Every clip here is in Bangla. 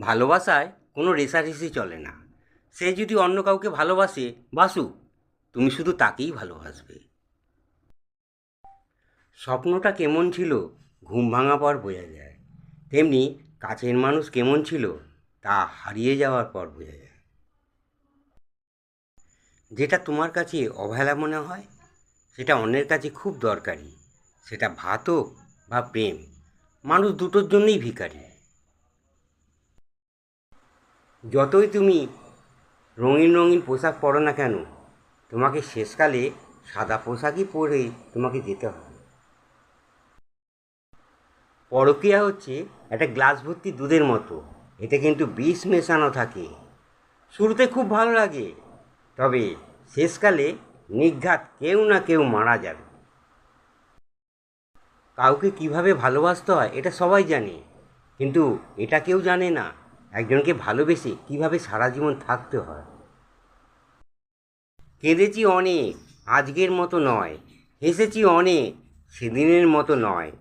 ভালোবাসায় কোনো রেষারেষি চলে না। সে যদি অন্য কাউকে ভালোবাসে, বাসু, তুমি শুধু তাকেই ভালোবাসবে। স্বপ্নটা কেমন ছিল, ঘুম ভাঙা পর বোঝা যায়। তেমনি কাছের মানুষ কেমন ছিল, তা হারিয়ে যাওয়ার পর বোঝা যায়। যেটা তোমার কাছে অবহেলা মনে হয়, সেটা অন্যের কাছে খুব দরকারি। সেটা ভাত বা প্রেম। মানুষ দুটোর জন্যই ভিখারি। যতই তুমি রঙিন রঙিন পোশাক পরো না কেন, তোমাকে শেষকালে সাদা পোশাকই পরে তোমাকে যেতে হবে। পরকিয়া হচ্ছে একটা গ্লাস ভর্তি দুধের মতো, এতে কিন্তু বিষ মেশানো থাকে। শুরুতে খুব ভালো লাগে, তবে শেষকালে নিঘাত কেউ না কেউ মারা যাবে। কাউকে কীভাবে ভালোবাসতে হয়, এটা সবাই জানে, কিন্তু এটা কেউ জানে না। একজনকে ভালোবেসে কীভাবে সারা জীবন থাকতে হয়? কেঁদেছি অনেক, আজকের মতো নয়। হেসেছি অনেক, সেদিনের মতো নয়।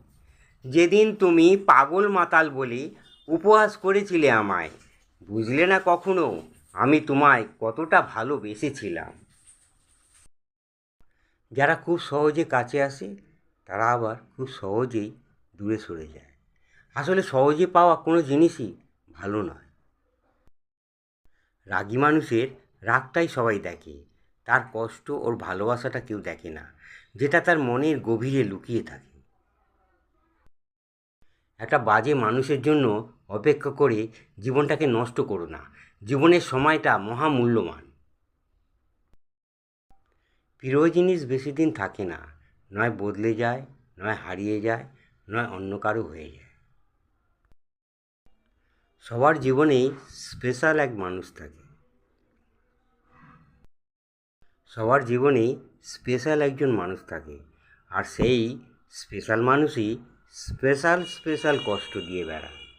যেদিন তুমি পাগল মাতাল বলে উপহাস করেছিলে আমায়, বুঝলে না কখনো আমি তোমায় কতটা ভালোবেসেছিলাম? যারা খুব সহজে কাছে আসে, তারা আবার খুব সহজেই দূরে সরে যায়। আসলে সহজে পাওয়া কোনো জিনিসই ভালো নয়। রাগী মানুষের রাগটাই সবাই দেখে। তার কষ্ট ওর ভালোবাসাটা কেউ দেখে না, যেটা তার মনের গভীরে লুকিয়ে থাকে। একটা বাজে মানুষের জন্য অপেক্ষা করে জীবনটাকে নষ্ট করো না, জীবনের সময়টা মহামূল্যবান প্রিয় জিনিস বেশি দিন থাকে না, নয় বদলে যায়, নয় হারিয়ে যায়, নয় অন্য কারও হয়ে যায়। সবার জীবনেই স্পেশাল এক মানুষ থাকে। সবার জীবনেই স্পেশাল একজন মানুষ থাকে আর সেই স্পেশাল মানুষই স্পেশাল স্পেশাল কষ্ট দিয়ে বেড়ায়।